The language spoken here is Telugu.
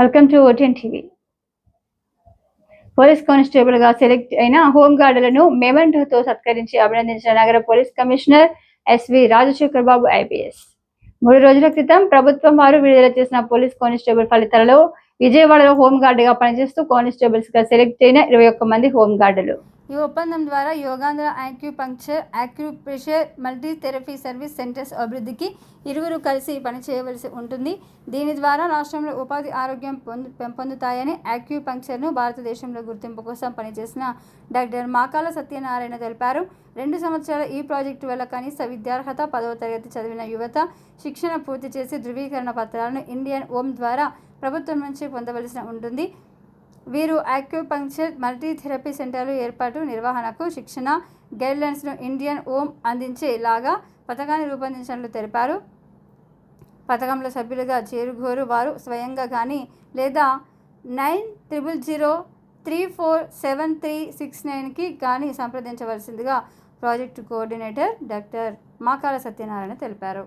Welcome to OTN TV. Police కానిస్టేబుల్గా select అయిన హోంగార్డులను మెమెంటోతో సత్కరించి అభినందించిన నగర police commissioner SV Rajasekhar Babu IPS. మూడు రోజుల క్రితం ప్రభుత్వం వారు విడుదల చేసిన పోలీస్ కానిస్టేబుల్ ఫలితాలలో విజయవాడలో హోంగార్డుగా పనిచేస్తూ కానిస్టేబుల్స్గా సెలెక్ట్ అయిన ఇరవై ఒక్క మంది హోంగార్డులు. ఈ ఒప్పందం ద్వారా Yogandhra acupuncture acupressure multi therapy service centres అభివృద్ధికి ఇరువురు కలిసి పనిచేయవలసి ఉంటుంది. దీని ద్వారా రాష్ట్రంలో ఉపాధి ఆరోగ్యం పొందు పెంపొందుతాయని యాక్యూపంక్చర్ను భారతదేశంలో గుర్తింపు కోసం పనిచేసిన డాక్టర్ మాకాల సత్యనారాయణ తెలిపారు. రెండు సంవత్సరాల ఈ ప్రాజెక్టు వల్ల కనీస విద్యార్హత పదవ తరగతి చదివిన యువత శిక్షణ పూర్తి చేసి ధృవీకరణ పత్రాలను ఇండియన్ ఓమ్ ద్వారా ప్రభుత్వం నుంచి పొందవలసి ఉంటుంది. వీరు ఆక్యుపంక్చర్ మల్టీ థెరపీ సెంటర్లు ఏర్పాటు నిర్వహణకు శిక్షణ గైడ్లైన్స్ను ఇండియన్ ఓమ్ అందించేలాగా పథకాన్ని రూపొందించినట్లు తెలిపారు. పథకంలో సభ్యులుగా చేరుగోరు వారు స్వయంగా కానీ లేదా nine triple zero three four seven three six నైన్కి కానీ సంప్రదించవలసిందిగా project coordinator doctor Makala Satyanarayana తెలిపారు.